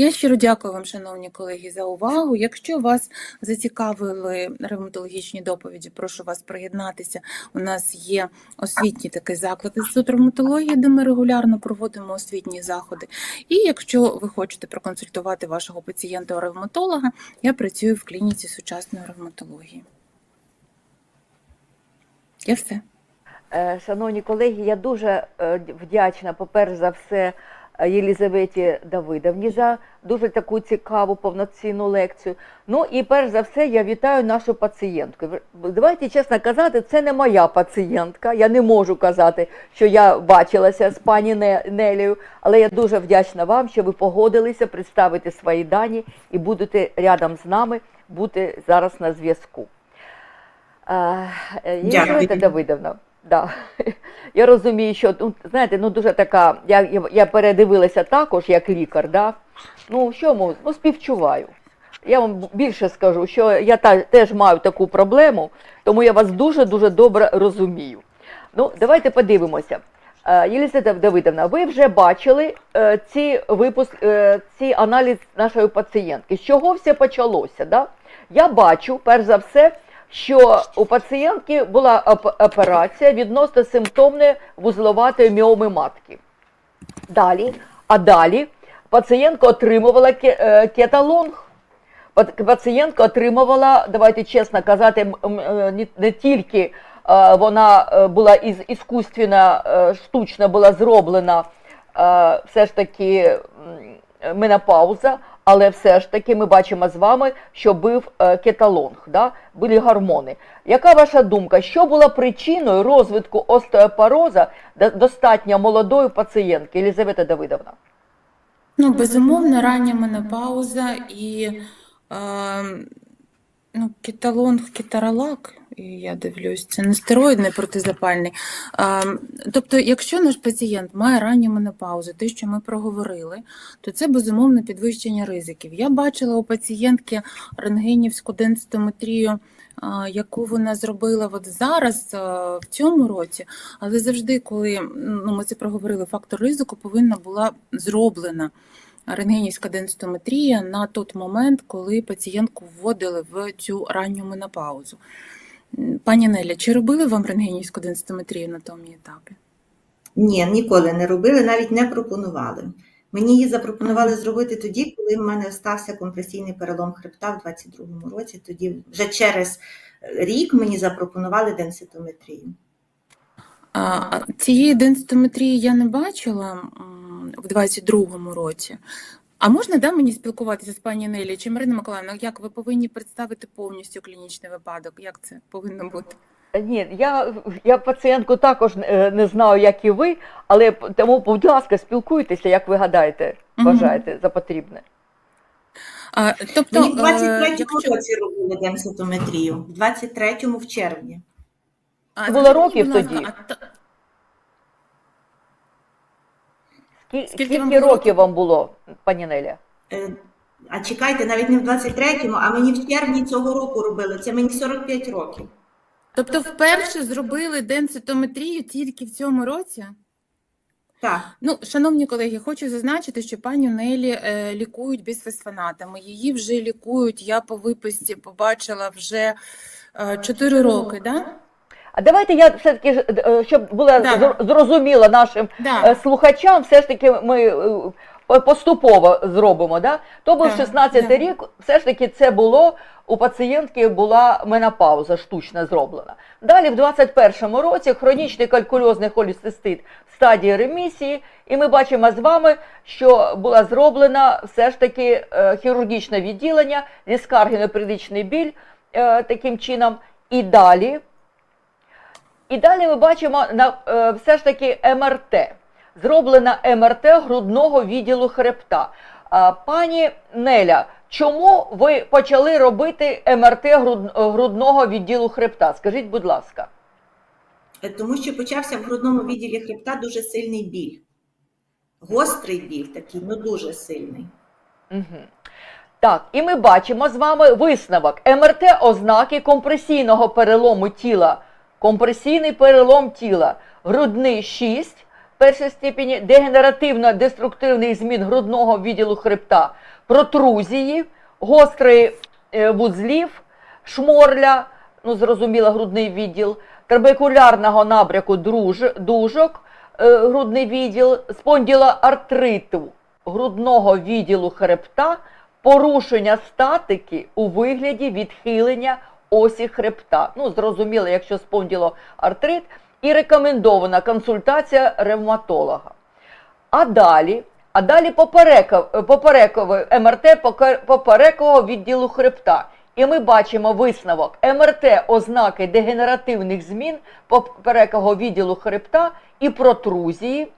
Я щиро дякую вам, шановні колеги, за увагу. Якщо вас зацікавили ревматологічні доповіді, прошу вас приєднатися. У нас є освітній такий заклад Інститут травматології, де ми регулярно проводимо освітні заходи. І якщо ви хочете проконсультувати вашого пацієнта ревматолога, я працюю в клініці сучасної ревматології. Я все. Е, Шановні колеги, я дуже е, вдячна, по-перше за все, Єлізаветі Давидовні за дуже таку цікаву повноцінну лекцію. Ну і перш за все, я вітаю нашу пацієнтку. Давайте чесно казати, це не моя пацієнтка. Я не можу казати, що я бачилася з пані Не- Нелею, але я дуже вдячна вам, що ви погодилися представити свої дані і будете рядом з нами бути зараз на зв'язку. Єлизавета Дякую. Давидовна, да. я розумію, що ну, знаєте, ну дуже така. Я, я, передивилася також як лікар. Да? Ну що можу, ну співчуваю. Я вам більше скажу, що я та, теж маю таку проблему, тому я вас дуже дуже добре розумію. Ну, давайте подивимося. Е, Єлізавета Давидовна, ви вже бачили е, ці випуск, е, ці аналіз нашої пацієнтки. З чого все почалося? Да? Я бачу, перш за все, що у пацієнтки була операція відносно симптомної вузловатої міоми матки. Далі, а далі пацієнтка отримувала е, кеталонг. Пацієнтка отримувала, давайте чесно казати, е, не, тільки е, вона була із іскусственно, штучно була зроблена все ж таки менопауза, але все ж таки ми бачимо з вами, що був е, кеталонг, да? були гормони. Яка ваша думка, що була причиною розвитку остеопороза достатньо молодої пацієнтки Елізавета Давидовна? Ну, безумовно, рання менопауза і е, ну, кеталонг, кетаралак, і я дивлюсь, це не стероїдний протизапальний. Е, тобто, якщо наш пацієнт має ранню менопаузу, те, що ми проговорили, то це безумовно підвищення ризиків. Я бачила у пацієнтки рентгенівську денситометрію, яку вона зробила от зараз, в цьому році, але завжди, коли ну, ми це проговорили, фактор ризику повинна була зроблена рентгенівська денситометрія на той момент, коли пацієнтку вводили в цю ранню менопаузу. Пані Неля, чи робили вам рентгенівську денситометрію на тому етапі? Ні, ніколи не робили, навіть не пропонували. Мені її запропонували зробити тоді, коли в мене стався компресійний перелом хребта в 22-му році. Тоді вже через рік мені запропонували денситометрію. А, цієї денситометрії я не бачила в 22-му році. А можна да, мені спілкуватися з пані Нелі чи Марина Миколаївна, як ви повинні представити повністю клінічний випадок? Як це повинно бути? Ні, я, я пацієнтку також е, не знаю, як і ви, але тому, будь ласка, спілкуйтеся, як ви гадаєте, вважаєте за потрібне. А, тобто, Мені в е, 23-му якщо... році робили денситометрію, в 23-му в червні. А, Це було років тоді? а та- Скільки, Скільки скільки вам було років вам було, пані Неля? Е, А чекайте, навіть не в 23-му, а мені в червні цього року робили. Це мені 45 років. Тобто вперше зробили денситометрію тільки в цьому році? Так. Ну, шановні колеги, хочу зазначити, що пані Нелі е, лікують бісфосфонатами. Її вже лікують. Я по виписці побачила вже е, 4 роки, да? А давайте я все-таки, е, щоб було Да. зрозуміло нашим Да. е, слухачам, все ж таки ми е, поступово зробимо. Да? То був Так, 16 да. рік, все ж таки це було, у пацієнтки була менопауза штучно зроблена. Далі в 21-му році хронічний калькульозний холецистит в стадії ремісії, і ми бачимо з вами, що була зроблена все ж таки хірургічне відділення, дискаргіноперіодичний біль е, таким чином. І далі і далі ми бачимо на е, все ж таки МРТ. Зроблена МРТ грудного відділу хребта. Пані Неля, чому ви почали робити МРТ грудного відділу хребта? Скажіть, будь ласка. Е, Тому що почався в грудному відділі хребта дуже сильний біль. Гострий біль такий, ну дуже сильний. Угу. Так, і ми бачимо з вами висновок. МРТ ознаки компресійного перелому тіла. Компресійний перелом тіла. Грудний 6, першої степені, дегенеративно-деструктивних змін грудного відділу хребта, протрузії, гострий е, вузлів, шморля, ну зрозуміло, грудний відділ, трабекулярного набряку друж, дужок, е, грудний відділ, спонділоартриту грудного відділу хребта, порушення статики у вигляді відхилення осі хребта. Ну, зрозуміло, якщо спонділоартрит, і рекомендована консультація ревматолога. А далі, а далі поперекове МРТ поперекового відділу хребта. І ми бачимо висновок МРТ ознаки дегенеративних змін поперекового відділу хребта і протрузії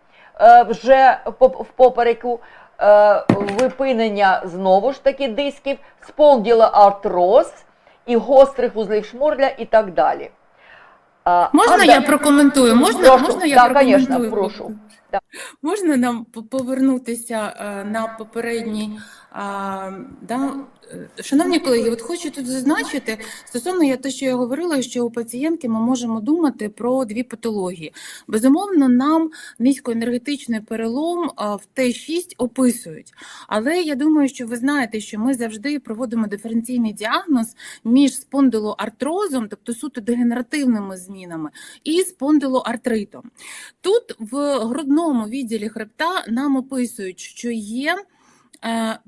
е, вже в попереку, е, випинення знову ж таки дисків, спонділоартроз і гострих вузлів шморля і так далі. А, Можна а я далі... прокоментую? Можна, Прошу. можна я Да, прокоментую? конечно, прошу. Да. Можна нам повернутися е, на попередній. А, да, Шановні колеги, от хочу тут зазначити стосовно я те, що я говорила, що у пацієнтки ми можемо думати про дві патології. Безумовно, нам низькоенергетичний перелом в Т6 описують. Але я думаю, що ви знаєте, що ми завжди проводимо диференційний діагноз між спондилоартрозом, тобто суто дегенеративними змінами, і спондилоартритом. Тут в грудному відділі хребта нам описують, що є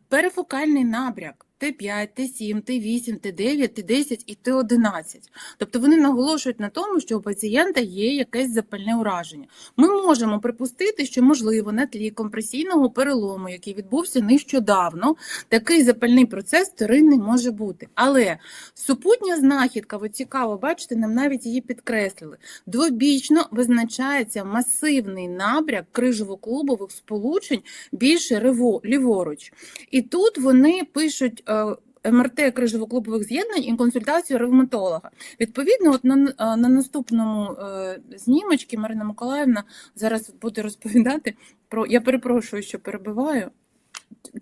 перифокальний набряк. Т5, Т7, Т8, Т9, Т10 і Т11. Тобто вони наголошують на тому, що у пацієнта є якесь запальне ураження. Ми можемо припустити, що можливо на тлі компресійного перелому, який відбувся нещодавно, такий запальний процес вторинний може бути. Але супутня знахідка, от цікаво, бачите, нам навіть її підкреслили. Двобічно визначається масивний набряк крижово-клубових сполучень більше ліворуч. І тут вони пишуть. Е, МРТ крижово-клубових з'єднань і консультацію ревматолога. Відповідно, от на, е, на наступному е, знімочці Марина Миколаївна зараз буде розповідати про. Я перепрошую, що перебиваю.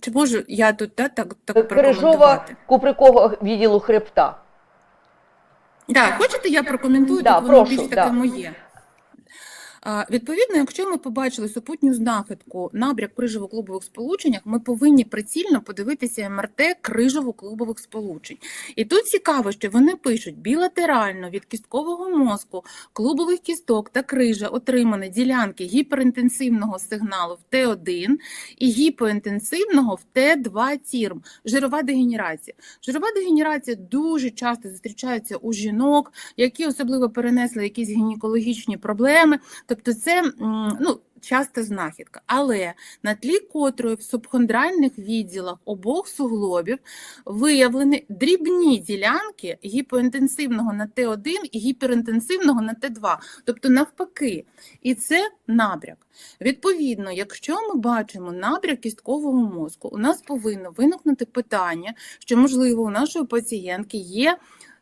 Чи можу я тут да, так, так Крижова куприкового відділу хребта. Да, хочете, я прокоментую, Да, тут воно прошу, більш таке да. моє. Відповідно, якщо ми побачили супутню знахідку набряк крижово-клубових сполученнях, ми повинні прицільно подивитися МРТ крижово-клубових сполучень. І тут цікаво, що вони пишуть білатерально від кісткового мозку, клубових кісток та крижа отримані ділянки гіперінтенсивного сигналу в Т1 і гіпоінтенсивного в Т2 тірм, жирова дегенерація. Жирова дегенерація дуже часто зустрічається у жінок, які особливо перенесли якісь гінекологічні проблеми. Тобто, це ну, часта знахідка. Але на тлі котрої в субхондральних відділах обох суглобів виявлені дрібні ділянки гіпоінтенсивного на Т1 і гіперінтенсивного на Т2, тобто навпаки. І це набряк. Відповідно, якщо ми бачимо набряк кісткового мозку, у нас повинно виникнути питання, що, можливо, у нашої пацієнтки є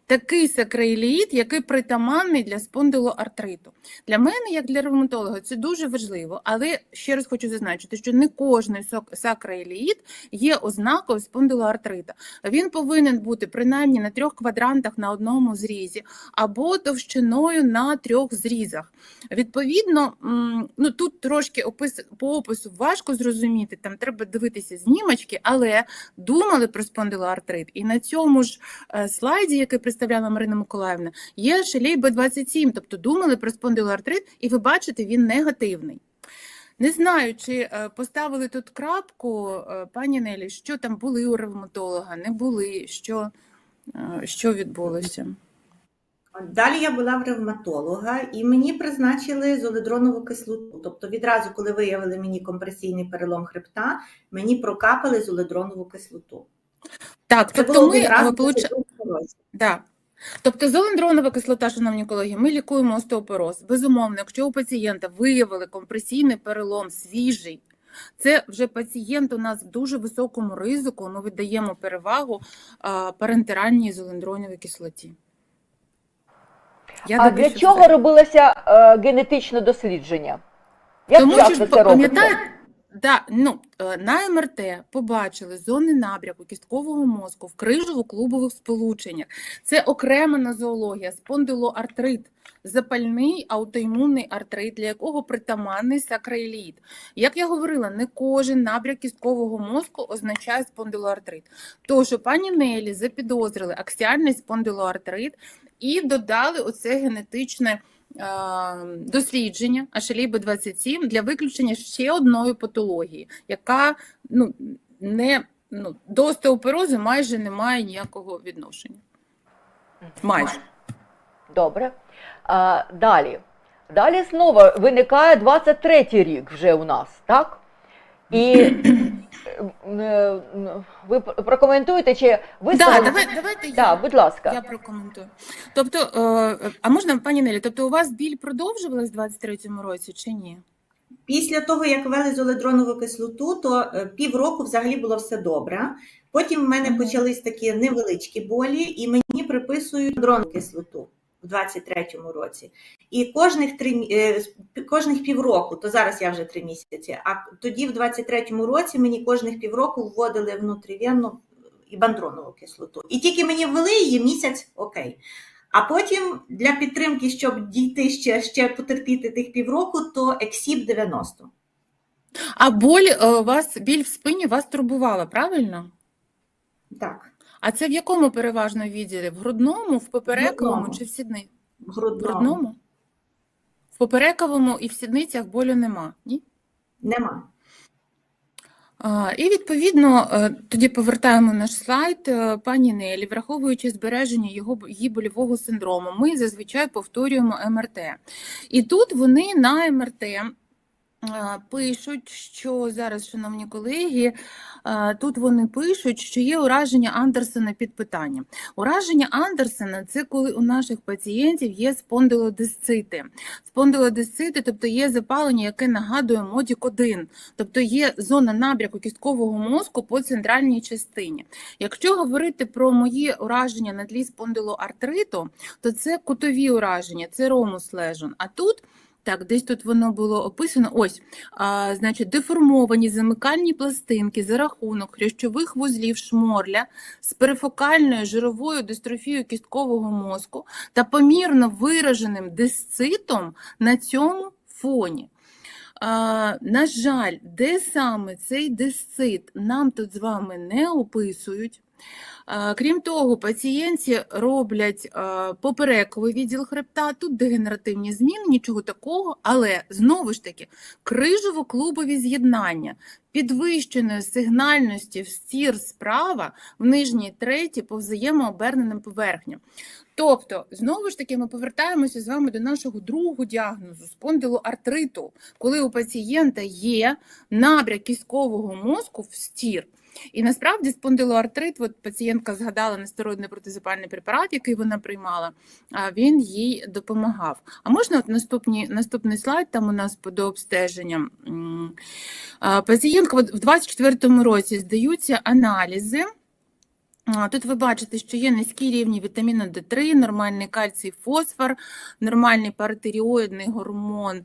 такий сакроіліїд, який притаманний для спондилоартриту. Для мене, як для ревматолога, це дуже важливо, але ще раз хочу зазначити, що не кожний сакроіліїд є ознакою спондилоартрита. Він повинен бути принаймні на трьох квадрантах на одному зрізі або товщиною на трьох зрізах. Відповідно, ну тут трошки опис по опису важко зрозуміти, там треба дивитися знімочки, але думали про спондилоартрит. І на цьому ж е, слайді, який представляла Марина Миколаївна, є шалей Б27, тобто думали про спондилоартрит, і ви бачите, він негативний. Не знаю, чи е, поставили тут крапку, е, пані Нелі, що там були у ревматолога, не були, що, е, що відбулося. Далі я була в ревматолога, і мені призначили золедронову кислоту. Тобто, відразу, коли виявили мені компресійний перелом хребта, мені прокапали золедронову кислоту. Так, Це тобто було ми відразу е, получ... Да. Тобто золендронова кислота, шановні колеги, ми лікуємо остеопороз. Безумовно, якщо у пацієнта виявили компресійний перелом свіжий, це вже пацієнт у нас в дуже високому ризику, ми віддаємо перевагу а, парентеральній золендроновій кислоті. Я а добіше для чого це- робилося е, генетичне дослідження? Як Тому що це пам'ятаєте, Да, ну, е, на МРТ побачили зони набряку кісткового мозку в крижово-клубових сполученнях. Це окрема нозологія, спондилоартрит, запальний аутоімунний артрит, для якого притаманний сакраїліт. Як я говорила, не кожен набряк кісткового мозку означає спондилоартрит. Тож у пані Нелі запідозрили аксіальний спондилоартрит і додали оце генетичне дослідження Ашеліби 27 для виключення ще одної патології, яка ну, не, ну, до остеоперозу майже не має ніякого відношення. Майже. Добре. А, далі. Далі знову виникає 23-й рік вже у нас, так? І ви прокоментуєте, чи ви Да, саме- давай, давайте я, будь ласка. я прокоментую. Тобто, е, а можна, пані Нелі, тобто у вас біль продовжувалась в 23-му році чи ні? Після того, як ввели золедронову кислоту, то е, півроку взагалі було все добре. Потім в мене почались такі невеличкі болі, і мені приписують дронову кислоту в 23-му році. І кожних три е, кожних півроку, то зараз я вже три місяці. А тоді, в 23-му році, мені кожних півроку вводили внутрівенну і бандронову кислоту. І тільки мені ввели її місяць окей. А потім для підтримки, щоб дійти ще, ще потерпіти тих півроку, то ексіп 90. А боль е, у вас біль в спині вас турбувала, правильно? Так, А це в якому переважно відділі? В грудному, в поперековому Грудному. чи в сідниці? в В грудному грудному? Поперековому і в сідницях болю нема, ні? нема. І відповідно е, тоді повертаємо наш слайд. Е, Пані Нелі, враховуючи збереження його її больового синдрому, ми зазвичай повторюємо МРТ. І тут вони на МРТ пишуть, що зараз, шановні колеги, е, тут вони пишуть, що є ураження Андерсена під питанням. Ураження Андерсена це коли у наших пацієнтів є спондилодисцити. Спондилодисцити, тобто є запалення, яке нагадує модік 1 тобто є зона набряку кісткового мозку по центральній частині. Якщо говорити про мої ураження на тлі спондилоартриту, то це кутові ураження, це ромус лежон. А тут так, десь тут воно було описано. Ось, а, значить, деформовані замикальні пластинки за рахунок хрящових вузлів шморля з перифокальною жировою дистрофією кісткового мозку та помірно вираженим дисцитом на цьому фоні. А, на жаль, де саме цей дисцит нам тут з вами не описують. Крім того, пацієнті роблять поперековий відділ хребта, тут дегенеративні зміни, нічого такого, але знову ж таки крижово-клубові з'єднання підвищеної сигнальності в стір справа в нижній треті по взаємооберненим поверхням. Тобто, знову ж таки, ми повертаємося з вами до нашого другого діагнозу спондилоартриту, коли у пацієнта є набряк кісткового мозку в стір. І насправді спондилоартрит, от пацієнтка згадала нестероїдний протизапальний препарат, який вона приймала, він їй допомагав. А можна от наступні, наступний слайд, там у нас. М, а, Пацієнтка в 24-му році здаються аналізи. Тут ви бачите, що є низькі рівні вітаміну Д3, нормальний кальцій, фосфор, нормальний паратиріоїдний гормон,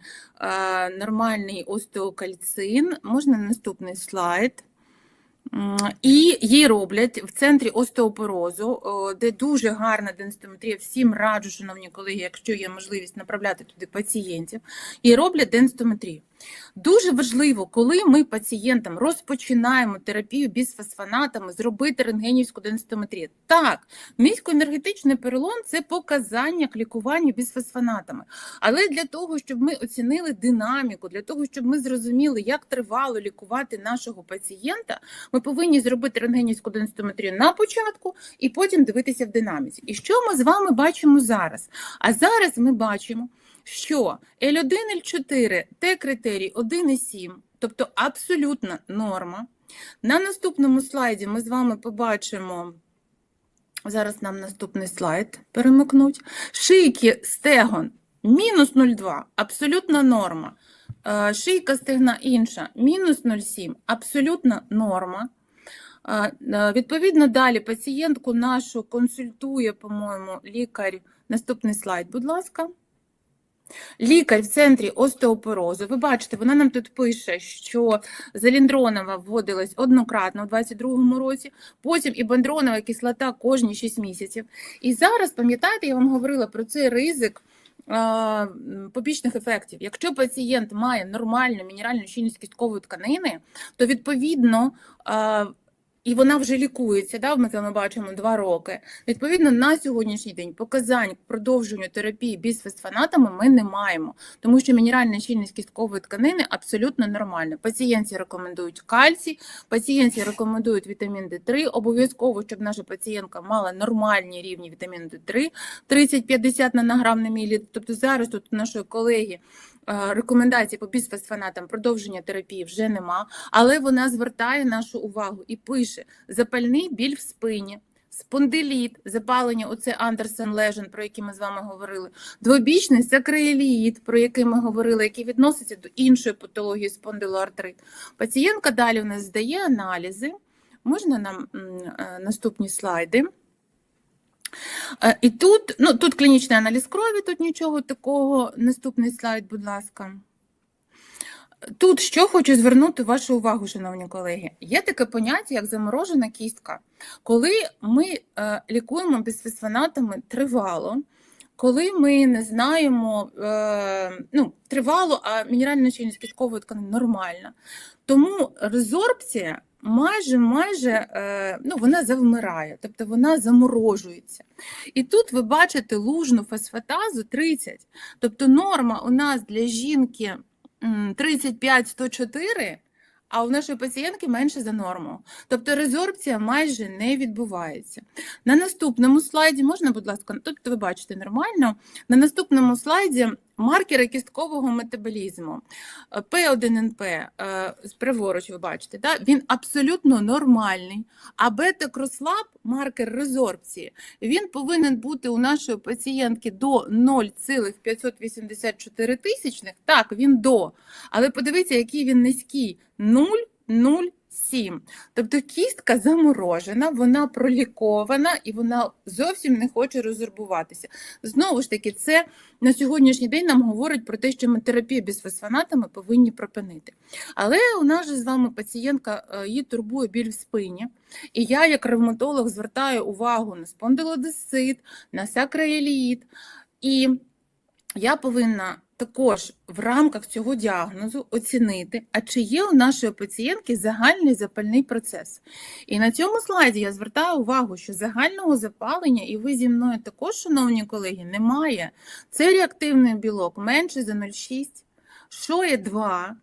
нормальний остеокальцин. Можна наступний слайд. І їй роблять в центрі остеопорозу, де дуже гарна денстометрія. Всім раджу, шановні колеги, якщо є можливість направляти туди пацієнтів, і роблять денстометрію. Дуже важливо, коли ми пацієнтам розпочинаємо терапію бісфосфонатами, зробити рентгенівську денстометрію. Так, низькоенергетичний перелом це показання к лікуванню бісфосфонатами. Але для того, щоб ми оцінили динаміку, для того, щоб ми зрозуміли, як тривало лікувати нашого пацієнта, ми повинні зробити рентгенівську денстометрію на початку і потім дивитися в динаміці. І що ми з вами бачимо зараз? А зараз ми бачимо, що L1, L4 Т критерій 1,7, тобто абсолютна норма. На наступному слайді ми з вами побачимо. Зараз нам наступний слайд перемикнуть. Шийки стегон мінус 0,2, абсолютна норма. Е, Шийка стегна інша мінус 0,7, абсолютна норма. Е, е, Відповідно, далі пацієнтку нашу консультує, по-моєму, лікар. Наступний слайд, будь ласка. Лікар в центрі остеопорозу. Ви бачите, вона нам тут пише, що заліндронова вводилась однократно у 22-му році, потім і бандронова кислота кожні 6 місяців. І зараз, пам'ятаєте, я вам говорила про цей ризик побічних ефектів. Якщо пацієнт має нормальну мінеральну щільність кісткової тканини, то відповідно. І вона вже лікується, да, ми ми бачимо два роки. Відповідно, на сьогоднішній день показань к продовженню терапії бісфосфонатами ми не маємо, тому що мінеральна щільність кісткової тканини абсолютно нормальна. Пацієнтці рекомендують кальцій, пацієнтці рекомендують вітамін Д3. Обов'язково, щоб наша пацієнтка мала нормальні рівні вітаміну Д3 30-50 нанограм на мілілітр. Тобто зараз тут нашої колеги рекомендацій по бісфосфонатам продовження терапії вже нема, але вона звертає нашу увагу і пише запальний біль в спині. Спондиліт, запалення, оце Андерсен Лежен, про який ми з вами говорили, двобічний сакроїліт, про який ми говорили, який відноситься до іншої патології спондилоартрит. Пацієнтка далі у нас здає аналізи. Можна нам е, наступні слайди? Е, І тут, ну, тут клінічний аналіз крові, тут нічого такого. Наступний слайд, будь ласка. Тут що хочу звернути вашу увагу, шановні колеги. Є таке поняття, як заморожена кістка. Коли ми е, лікуємо бісфосфонатами тривало, коли ми не знаємо, е, ну, тривало, а мінеральна щільність кісткової тканини нормальна. Тому резорбція майже майже е, ну, вона завмирає, тобто вона заморожується. І тут ви бачите лужну фосфатазу 30. Тобто норма у нас для жінки м, 35-104, а у нашої пацієнтки менше за норму. Тобто резорбція майже не відбувається. На наступному слайді, можна, будь ласка, тут ви бачите нормально. На наступному слайді маркери кісткового метаболізму. Е, П1НП, е, праворуч ви бачите, да? він абсолютно нормальний. А бета-крослаб, маркер резорбції, він повинен бути у нашої пацієнтки до 0,584 тисячних. Так, він до. Але подивіться, який він низький 0,07. Тобто кістка заморожена, вона пролікована і вона зовсім не хоче резорбуватися. Знову ж таки, це на сьогоднішній день нам говорить про те, що ми терапію бісфосфонатами повинні припинити. Але у нас же з вами пацієнтка е, її турбує біль в спині. І я, як ревматолог, звертаю увагу на спондилодисцит, на сакроіліїд. І я повинна також в рамках цього діагнозу оцінити, а чи є у нашої пацієнтки загальний запальний процес. І на цьому слайді я звертаю увагу, що загального запалення, і ви зі мною також, шановні колеги, немає. Це реактивний білок менше за 0,6, шоє 2.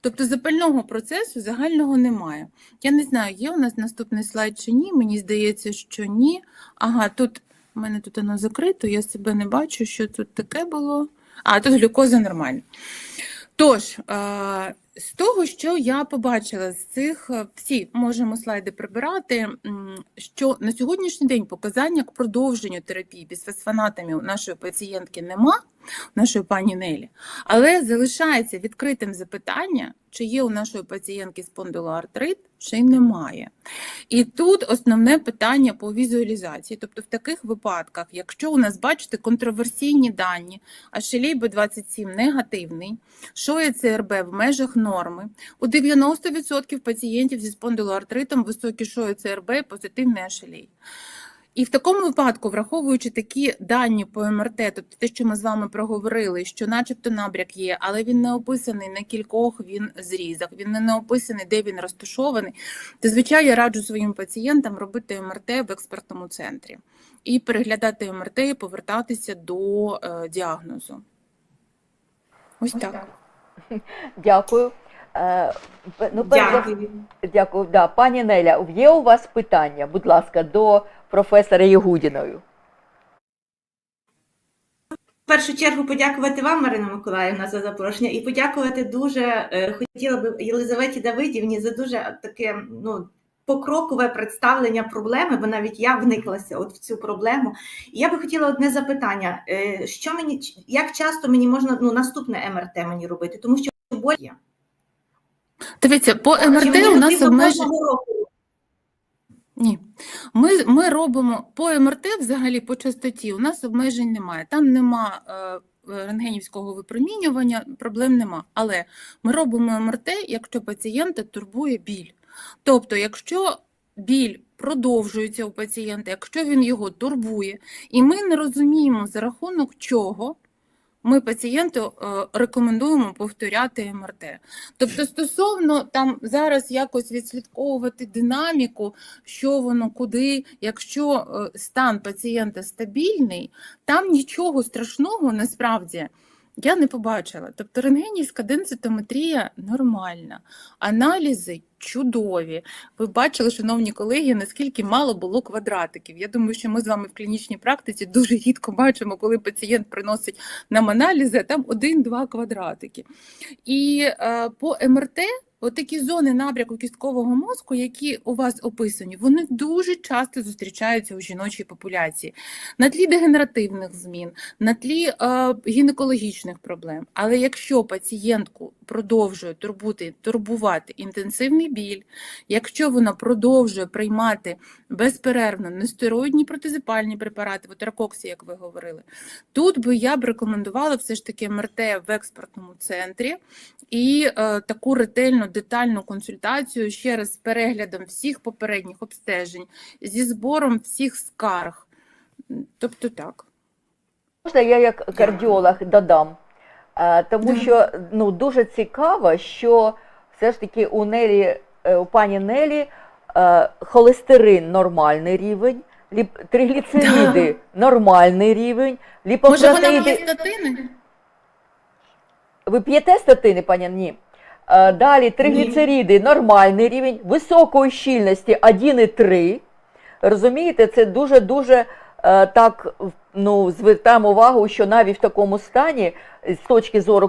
Тобто запального процесу загального немає. Я не знаю, є у нас наступний слайд чи ні. Мені здається, що ні. Ага, тут у мене тут воно закрито, я себе не бачу, що тут таке було. А, тут глюкоза нормальна. Тож, з того, що я побачила з цих, е, всі можемо слайди прибирати, що на сьогоднішній день показання к продовженню терапії бісфосфонатами у нашої пацієнтки нема, нашої пані Нелі, але залишається відкритим запитання, чи є у нашої пацієнтки спондилоартрит, чи немає. І тут основне питання по візуалізації. Тобто, в таких випадках, якщо у нас, бачите, контроверсійні дані, а шелій Б27 негативний, шоє ЦРБ в межах норми, у 90% пацієнтів зі спондилоартритом високі шоє ЦРБ і позитивний ашелій. І в такому випадку, враховуючи такі дані по МРТ, тобто те, що ми з вами проговорили, що начебто набряк є, але він не описаний на кількох він зрізах, він не описаний, де він розташований, то звичайно я раджу своїм пацієнтам робити МРТ в експертному центрі і переглядати МРТ і повертатися до е, діагнозу. Ось так. Дякую. Е, ну, перш за Дякую. Дякую. Да. Пані Неля, є у вас питання, будь ласка, до професора Єгудіною. В першу чергу подякувати вам, Марина Миколаївна, за запрошення, і подякувати дуже е, хотіла би Єлизаветі Давидівні за дуже таке ну. Покрокове представлення проблеми, бо навіть я вниклася от в цю проблему. І я би хотіла одне запитання: Е, що мені як часто мені можна ну наступне МРТ мені робити, тому що боль є. Дивіться, по МРТ у нас обмеження. Ні. Ми, ми робимо по МРТ взагалі по частоті. У нас обмежень немає. Там нема е, е, рентгенівського випромінювання, проблем нема. Але ми робимо МРТ, якщо пацієнта турбує біль. Тобто, якщо біль продовжується у пацієнта, якщо він його турбує, і ми не розуміємо, за рахунок чого ми пацієнту е, рекомендуємо повторяти МРТ. Тобто, стосовно там зараз якось відслідковувати динаміку, що воно куди, якщо е, стан пацієнта стабільний, там нічого страшного насправді. Я не побачила. Тобто рентгенівська денситометрія нормальна, аналізи чудові. Ви бачили, шановні колеги, наскільки мало було квадратиків. Я думаю, що ми з вами в клінічній практиці дуже рідко бачимо, коли пацієнт приносить нам аналізи, а там один-два квадратики. І е, по МРТ, отакі зони набряку кісткового мозку, які у вас описані, вони дуже часто зустрічаються у жіночій популяції на тлі дегенеративних змін, на тлі е, гінекологічних проблем. Але якщо пацієнтку продовжує турбути, турбувати інтенсивний біль, якщо вона продовжує приймати безперервно нестероїдні протизапальні препарати, от ракоксі, як ви говорили, тут би я б рекомендувала все ж таки МРТ в експертному центрі і е, таку ретельну детальну консультацію ще раз з переглядом всіх попередніх обстежень, зі збором всіх скарг. Тобто так. Можна я як кардіолог додам? Е, Тому що ну, дуже цікаво, що все ж таки у Нелі, е, у пані Нелі е, холестерин нормальний рівень, ліп- тригліцериди нормальний рівень, Може, вона має статини? Ви п'єте статини, пані? Ні. Далі тригліцериди нормальний рівень, високої щільності 1,3. Розумієте, це дуже-дуже так ну, звертаємо увагу, що навіть в такому стані, з точки зору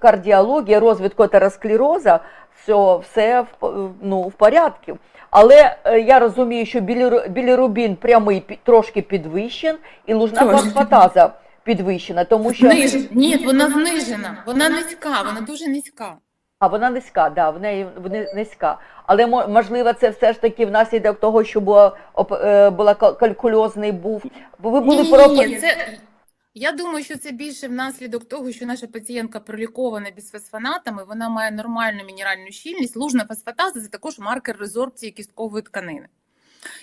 кардіології, розвитку атеросклероза, все, все в, ну, в порядку. Але е, я розумію, що біліру- білірубін прямий трошки підвищен, і лужна фосфатаза підвищена, тому що Зниж... Ні, вона знижена, вона низька, вона дуже низька. А вона низька, да, в неї вони низька. Але можливо, це все ж таки внаслідок того, що була е, була калькульозний був. Бо ви були Ні, про ні, ні, це... Я думаю, що це більше внаслідок того, що наша пацієнтка пролікована бісфосфонатами, вона має нормальну мінеральну щільність. Лужна фосфатаза це також маркер резорбції кісткової тканини.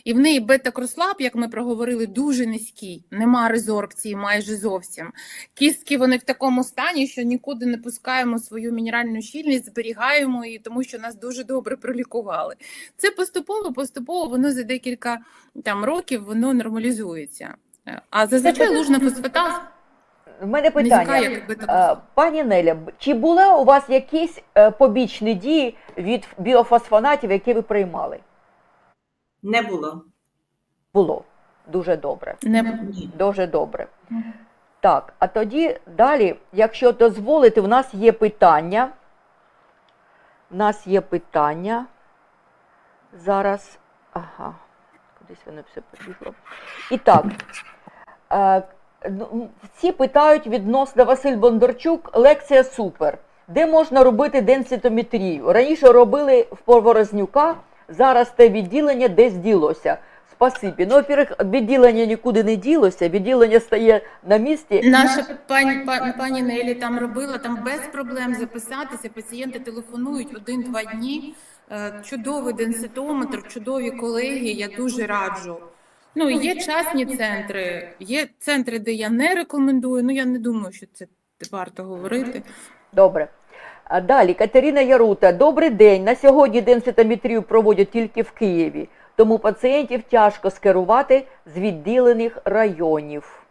І в неї бета-крослап, як ми проговорили, дуже низький, нема резорбції майже зовсім. Кістки вони в такому стані, що нікуди не пускаємо свою мінеральну щільність, зберігаємо її, тому що нас дуже добре пролікували. Це поступово, поступово воно за декілька там років воно нормалізується. А зазвичай лужна фосфатаза в мене питання. Е. Пані Неля, чи були у вас якісь е, побічні дії від біофосфонатів, які ви приймали? Не було. Було. Дуже добре. Не... Дуже добре. Так, а тоді далі, якщо дозволите, у нас є питання. У нас є питання. Зараз. Ага, кудись воно все побігло. І так. Е, ну, всі питають відносно Василь Бондарчук, лекція супер. Де можна робити денситометрію? Раніше робили в Поворознюка, зараз те відділення десь ділося. Спасибі. Ну, во-первых, відділення нікуди не ділося, відділення стає на місці. Наша пані, пані, пані Нелі там робила, там без проблем записатися. Пацієнти телефонують один-два дні. Е, Чудовий денситометр, чудові колеги. Я дуже раджу. Ну, є частні центри, є центри, де я не рекомендую. Ну, я не думаю, що це варто говорити. Добре. А далі Катерина Ярута. Добрий день. На сьогодні денситометрію проводять тільки в Києві, тому пацієнтів тяжко скерувати з відділених районів.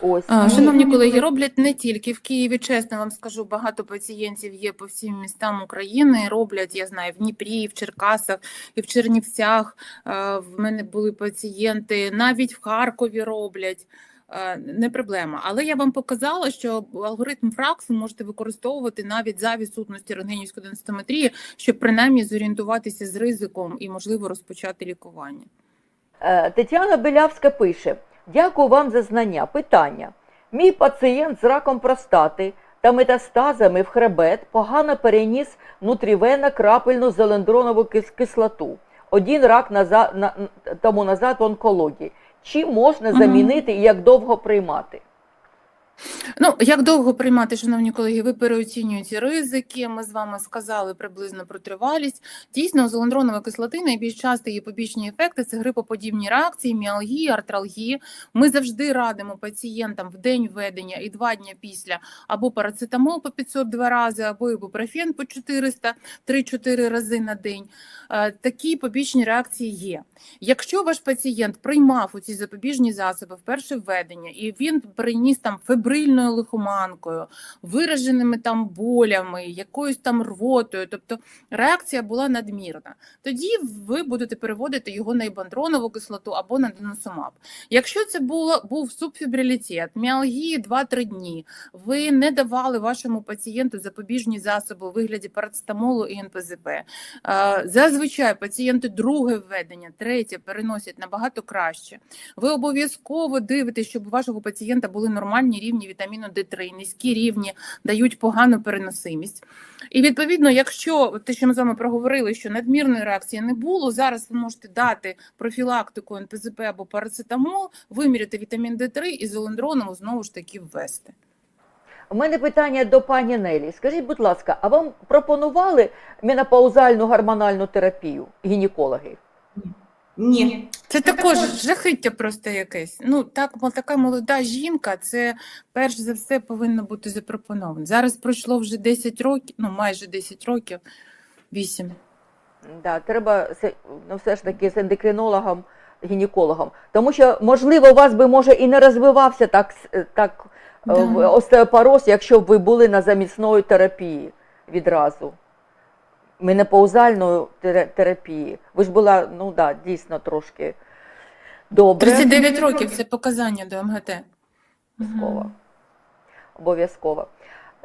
Ось. А, Шановні колеги, роблять не тільки в Києві, чесно вам скажу, багато пацієнтів є по всім містам України. Роблять, я знаю, в Дніпрі, і в Черкасах, і в Чернівцях. В мене були пацієнти, навіть в Харкові роблять. Е, Не проблема. Але я вам показала, що алгоритм ФРАКС можете використовувати навіть за відсутності рентгенівської денситометрії, щоб принаймні зорієнтуватися з ризиком і, можливо, розпочати лікування. Е, Тетяна Белявська пише: Дякую вам за знання. Питання. Мій пацієнт з раком простати та метастазами в хребет погано переніс внутрівенно крапельну зелендронову кислоту. Один рак назад, на, тому назад в онкології. Чи можна замінити і як довго приймати? Ну, як довго приймати, шановні колеги, ви переоцінюєте ризики. Ми з вами сказали приблизно про тривалість. Дійсно, золондронова кислоти найбільш часто її побічні ефекти це грипоподібні реакції, міалгії, артралгії. Ми завжди радимо пацієнтам в день введення і два дні після або парацетамол по 500 два рази, або ібупрофен по 400 3-4 рази на день. Е, Такі побічні реакції є. Якщо ваш пацієнт приймав у ці запобіжні засоби в перше введення, і він приніс там фебрильною лихоманкою, вираженими там болями, якоюсь там рвотою, тобто реакція була надмірна, тоді ви будете переводити його на ібандронову кислоту або на деносумаб. Якщо це було був субфібрилітет, міалгії 2-3 дні, ви не давали вашому пацієнту запобіжні засоби у вигляді парацетамолу і НПЗП. Е, Зазвичай пацієнти друге введення, третє переносять набагато краще. Ви обов'язково дивитесь, щоб у вашого пацієнта були нормальні рівні вітаміну Д3, низькі рівні дають погану переносимість. І відповідно, якщо те, що ми з вами проговорили, що надмірної реакції не було, зараз ви можете дати профілактику НПЗП або парацетамол, виміряти вітамін Д3 і золендроном знову ж таки ввести. У мене питання до пані Нелі. Скажіть, будь ласка, а вам пропонували менопаузальну гормональну терапію гінекологи? Ні. Це також жахиття просто якесь. Ну так, така молода жінка, це перш за все повинно бути запропоновано. Зараз пройшло вже 10 років, ну майже 10 років, 8. Да, треба ну, все ж таки з ендокринологом, гінекологом. Тому що, можливо, у вас би може і не розвивався так, с- так е, Да. остеопороз, якщо б ви були на замісної терапії відразу. Менопаузальної терапії. Ви ж була, ну да, дійсно трошки добре. 39 років це показання до МГТ. Обов'язково. Обов'язково.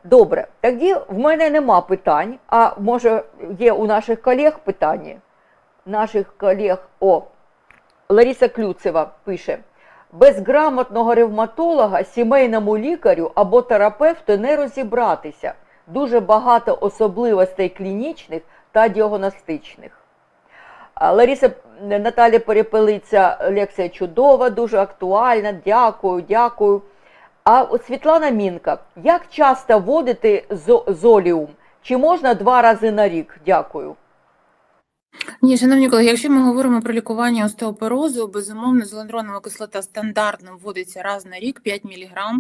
Добре, тоді в мене нема питань, а може є у наших колег питання? Наших колег, о, Лариса Клюцева пише: без грамотного ревматолога, сімейному лікарю або терапевту не розібратися. Дуже багато особливостей клінічних та діагностичних. Ларіса Наталя Перепелиця, лекція чудова, дуже актуальна. Дякую, дякую. А от Світлана Мінка, як часто вводити зо- золіум? Чи можна два рази на рік? Дякую. Ні, шановні колеги, якщо ми говоримо про лікування остеопорозу, безумовно, золендронова кислота стандартно вводиться раз на рік 5 мг.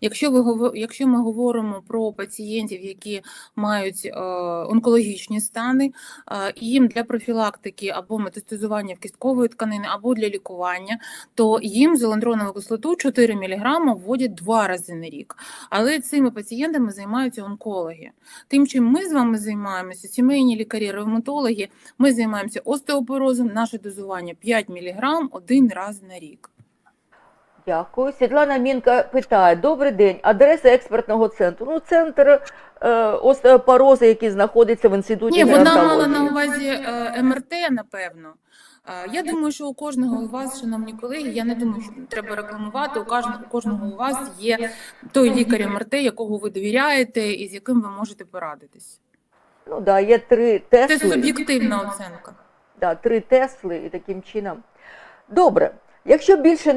Якщо, ви, якщо ми говоримо про пацієнтів, які мають е, онкологічні стани, е, їм для профілактики або метастазування в кісткової тканини, або для лікування, то їм золендронову кислоту 4 мг вводять два рази на рік. Але цими пацієнтами займаються онкологи. Тим, чим ми з вами займаємося, сімейні лікарі, ревматологи, ми займаємося остеопорозом, наше дозування 5 мг один раз на рік. Дякую. Світлана Мінка питає: Добрий день, адреса експертного центру. Ну, центр е, остеопорозу, який знаходиться в інституті Ні, вона мала на увазі е, МРТ, напевно. Е, Я думаю, що у кожного у вас, шановні колеги, я не думаю, що треба рекламувати. У кожного, у кожного у вас є той лікар МРТ, якого ви довіряєте і з яким ви можете порадитись. Ну да, є три тесли. Це суб'єктивна оценка. Да, три Тесли і таким чином. Добре, якщо більше